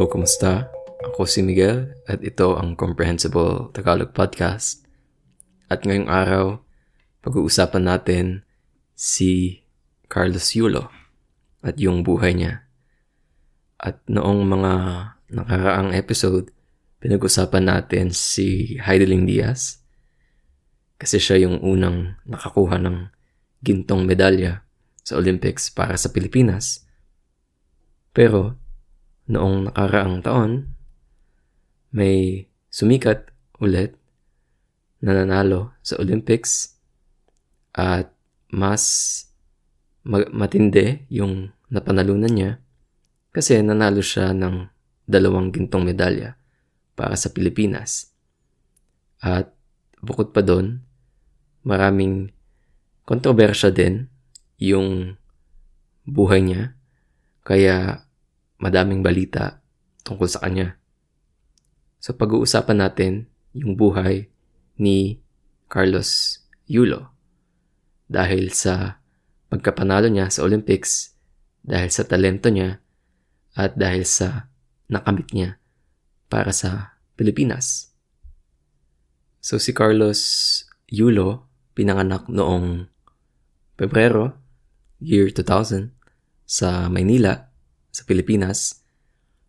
Hello, kumusta? Ako si Miguel at ito ang Comprehensible Tagalog Podcast. At ngayong araw, pag-uusapan natin si Carlos Yulo at yung buhay niya. At noong mga nakaraang episode, pinag-usapan natin si Heidelin Diaz kasi siya yung unang nakakuha ng gintong medalya sa Olympics para sa Pilipinas. Pero noong nakaraang taon, may sumikat ulit na nanalo sa Olympics at mas matindi yung napanalunan niya kasi nanalo siya ng dalawang gintong medalya para sa Pilipinas. At bukod pa doon, maraming kontrobersya din yung buhay niya kaya madaming balita tungkol sa kanya. So pag-uusapan natin yung buhay ni Carlos Yulo dahil sa pagkapanalo niya sa Olympics, dahil sa talento niya, at dahil sa nakamit niya para sa Pilipinas. So si Carlos Yulo pinanganak noong Pebrero, year 2000, sa Maynila, sa Pilipinas.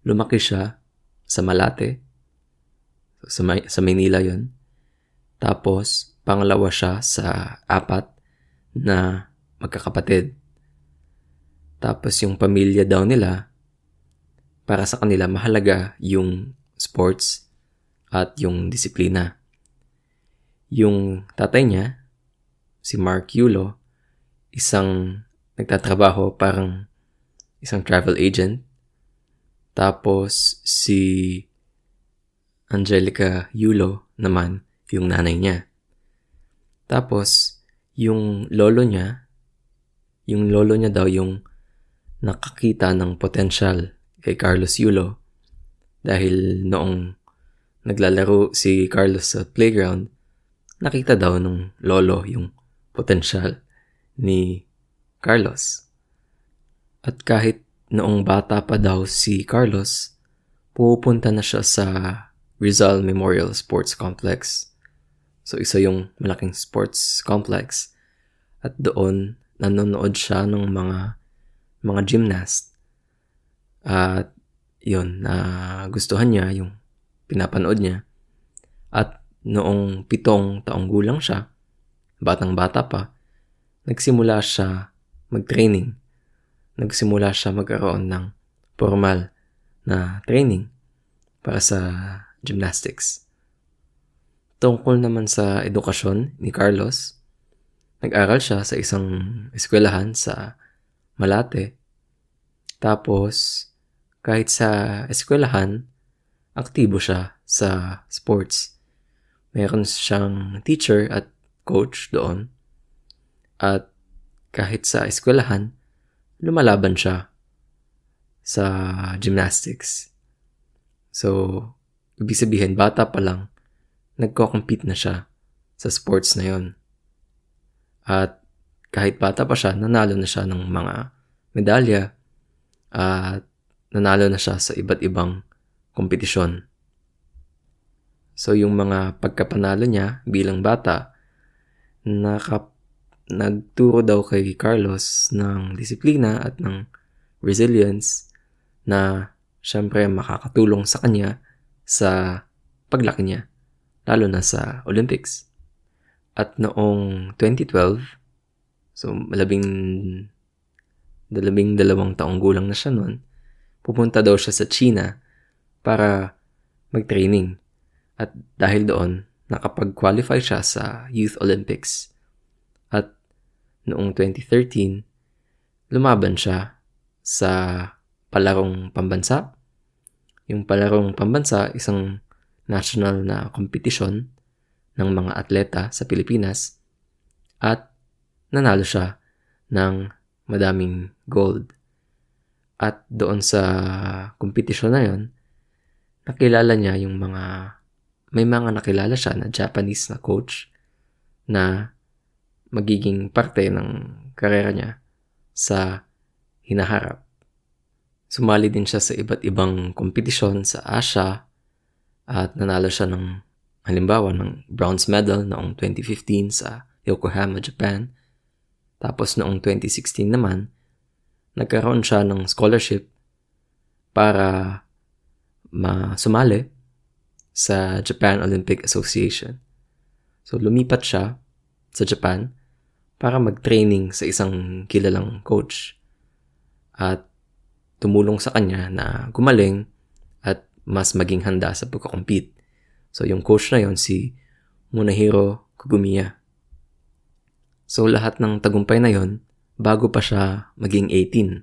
Lumaki siya sa Malate. Sa, May- sa Manila yon. Tapos, pangalawa siya sa apat na magkakapatid. Tapos yung pamilya daw nila, para sa kanila mahalaga yung sports at yung disiplina. Yung tatay niya, si Mark Yulo, isang nagtatrabaho parang isang travel agent. Tapos si Angelica Yulo naman yung nanay niya. Tapos yung lolo niya, yung lolo niya daw yung nakakita ng potensyal kay Carlos Yulo dahil noong naglalaro si Carlos sa playground, nakita daw ng lolo yung potensyal ni Carlos. At kahit noong bata pa daw si Carlos, pupunta na siya sa Rizal Memorial Sports Complex. So isa yung malaking sports complex. At doon, nanonood siya ng mga mga gymnast. At yun, na gustuhan niya yung pinapanood niya. At noong pitong taong gulang siya, batang bata pa, nagsimula siya mag-training nagsimula siya magkaroon ng formal na training para sa gymnastics. Tungkol naman sa edukasyon ni Carlos, nag-aral siya sa isang eskwelahan sa Malate. Tapos, kahit sa eskwelahan, aktibo siya sa sports. Meron siyang teacher at coach doon. At kahit sa eskwelahan, lumalaban siya sa gymnastics. So, ibig sabihin, bata pa lang, nagko-compete na siya sa sports na yon. At kahit bata pa siya, nanalo na siya ng mga medalya at nanalo na siya sa iba't ibang kompetisyon. So, yung mga pagkapanalo niya bilang bata, nakap nagturo daw kay Carlos ng disiplina at ng resilience na syempre makakatulong sa kanya sa paglaki niya, lalo na sa Olympics. At noong 2012, so malabing dalabing dalawang taong gulang na siya noon, pupunta daw siya sa China para mag-training. At dahil doon, nakapag-qualify siya sa Youth Olympics. At noong 2013, lumaban siya sa palarong pambansa. Yung palarong pambansa, isang national na kompetisyon ng mga atleta sa Pilipinas at nanalo siya ng madaming gold. At doon sa kompetisyon na yon, nakilala niya yung mga, may mga nakilala siya na Japanese na coach na magiging parte ng karera niya sa hinaharap. Sumali din siya sa iba't ibang kompetisyon sa Asia at nanalo siya ng halimbawa ng bronze medal noong 2015 sa Yokohama, Japan. Tapos noong 2016 naman, nagkaroon siya ng scholarship para masumali sa Japan Olympic Association. So lumipat siya sa Japan para mag-training sa isang kilalang coach. At tumulong sa kanya na gumaling at mas maging handa sa pagkakompete. So yung coach na yon si Munahiro Kugumiya. So lahat ng tagumpay na yon bago pa siya maging 18.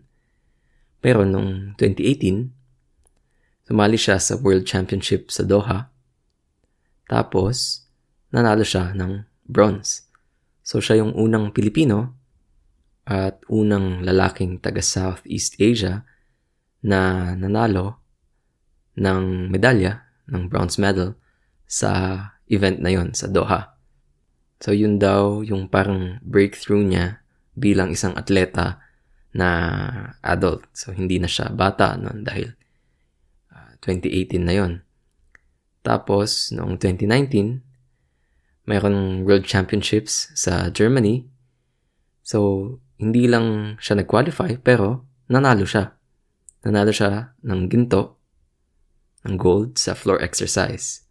Pero nung 2018, sumali siya sa World Championship sa Doha. Tapos, nanalo siya ng bronze. So siya yung unang Pilipino at unang lalaking taga Southeast Asia na nanalo ng medalya, ng bronze medal, sa event na yon sa Doha. So yun daw yung parang breakthrough niya bilang isang atleta na adult. So hindi na siya bata noon dahil uh, ah, 2018 na yon. Tapos noong 2019, mayroon World Championships sa Germany. So hindi lang siya nag-qualify pero nanalo siya nanalo siya ng ginto, ng gold sa floor exercise.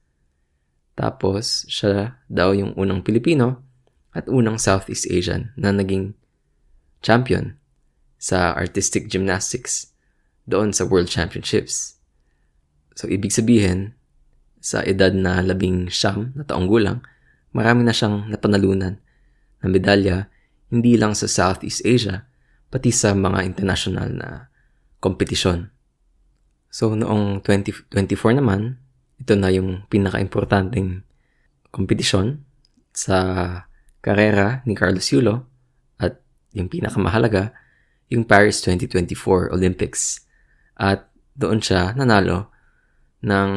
Tapos, siya daw yung unang Pilipino at unang Southeast Asian na naging champion sa artistic gymnastics doon sa World Championships. So, ibig sabihin, sa edad na labing siyam na taong gulang, marami na siyang napanalunan na medalya hindi lang sa Southeast Asia, pati sa mga international na kompetisyon. So noong 2024 naman, ito na yung pinaka-importanting kompetisyon sa karera ni Carlos Yulo at yung pinakamahalaga, yung Paris 2024 Olympics. At doon siya nanalo ng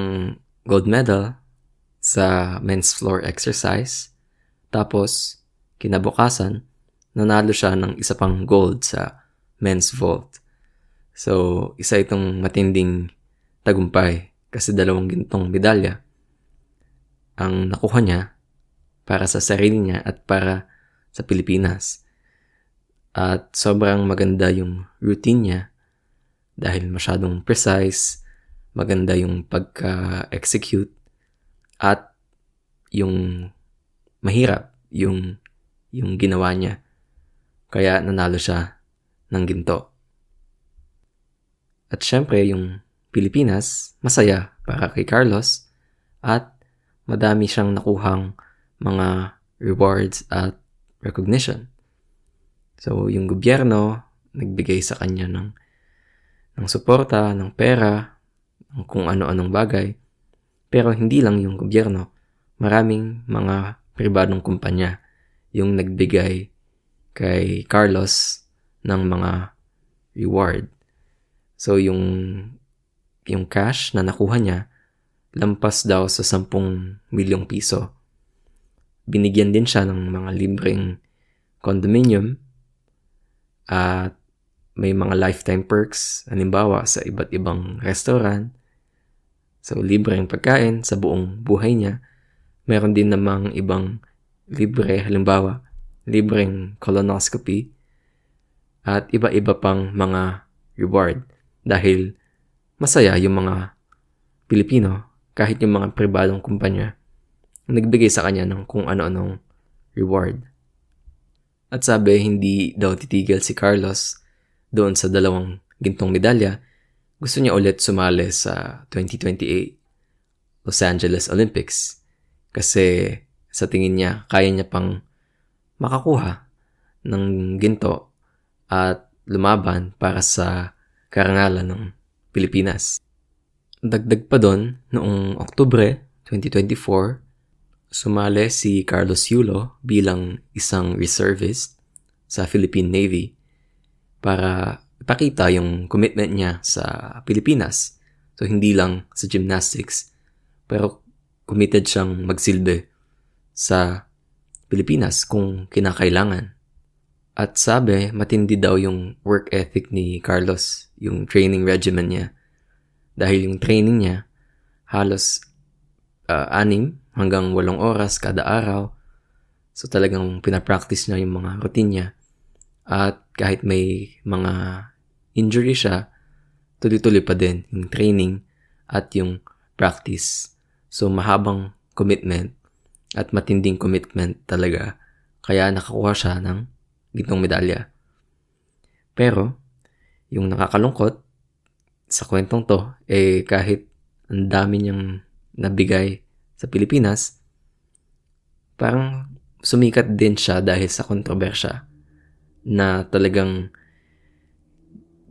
gold medal sa men's floor exercise. Tapos, kinabukasan, nanalo siya ng isa pang gold sa men's vault. So, isa itong matinding tagumpay kasi dalawang gintong medalya ang nakuha niya para sa sarili niya at para sa Pilipinas. At sobrang maganda yung routine niya dahil masyadong precise, maganda yung pagka-execute at yung mahirap yung yung ginawa niya. Kaya nanalo siya ng ginto. At syempre, yung Pilipinas, masaya para kay Carlos at madami siyang nakuhang mga rewards at recognition. So, yung gobyerno, nagbigay sa kanya ng, ng suporta, ng pera, ng kung ano-anong bagay. Pero hindi lang yung gobyerno, maraming mga pribadong kumpanya yung nagbigay kay Carlos ng mga reward. So, yung, yung cash na nakuha niya, lampas daw sa 10 milyong piso. Binigyan din siya ng mga libreng condominium at may mga lifetime perks, halimbawa sa iba't ibang restaurant. So, libreng pagkain sa buong buhay niya. Meron din namang ibang libre, halimbawa, libreng colonoscopy at iba-iba pang mga reward dahil masaya yung mga Pilipino kahit yung mga pribadong kumpanya nagbigay sa kanya ng kung ano-anong reward. At sabi, hindi daw titigil si Carlos doon sa dalawang gintong medalya. Gusto niya ulit sumali sa 2028 Los Angeles Olympics kasi sa tingin niya kaya niya pang makakuha ng ginto at lumaban para sa karangalan ng Pilipinas. Dagdag pa doon, noong Oktubre 2024, sumali si Carlos Yulo bilang isang reservist sa Philippine Navy para ipakita yung commitment niya sa Pilipinas. So, hindi lang sa gymnastics, pero committed siyang magsilbi sa Pilipinas kung kinakailangan. At sabi, matindi daw yung work ethic ni Carlos, yung training regimen niya. Dahil yung training niya, halos uh, anim hanggang walong oras kada araw. So talagang pinapractice niya yung mga routine niya. At kahit may mga injury siya, tuloy-tuloy pa din yung training at yung practice. So mahabang commitment at matinding commitment talaga. Kaya nakakuha siya ng gintong medalya. Pero, yung nakakalungkot sa kwentong to, eh kahit ang dami niyang nabigay sa Pilipinas, parang sumikat din siya dahil sa kontrobersya na talagang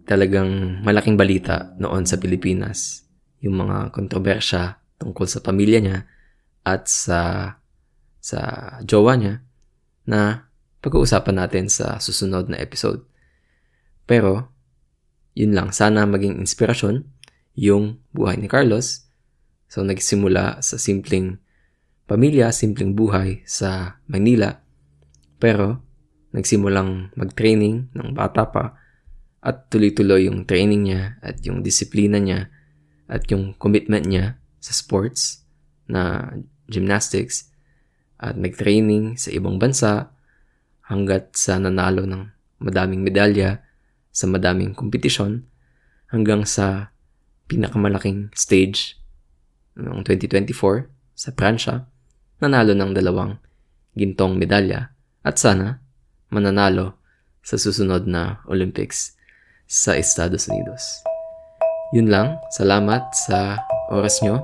talagang malaking balita noon sa Pilipinas. Yung mga kontrobersya tungkol sa pamilya niya at sa sa jowa niya na pag-uusapan natin sa susunod na episode. Pero, yun lang. Sana maging inspirasyon yung buhay ni Carlos. So, nagsimula sa simpleng pamilya, simpleng buhay sa Manila. Pero, nagsimulang mag-training ng bata pa at tuloy-tuloy yung training niya at yung disiplina niya at yung commitment niya sa sports na gymnastics at nag-training sa ibang bansa hanggat sa nanalo ng madaming medalya sa madaming kompetisyon hanggang sa pinakamalaking stage noong 2024 sa Pransya, nanalo ng dalawang gintong medalya. At sana mananalo sa susunod na Olympics sa Estados Unidos. Yun lang, salamat sa oras nyo.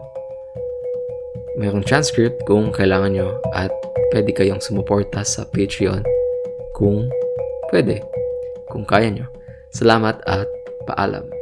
Mayroong transcript kung kailangan nyo at pwede kayong sumuporta sa Patreon kung pwede, kung kaya nyo. Salamat at paalam.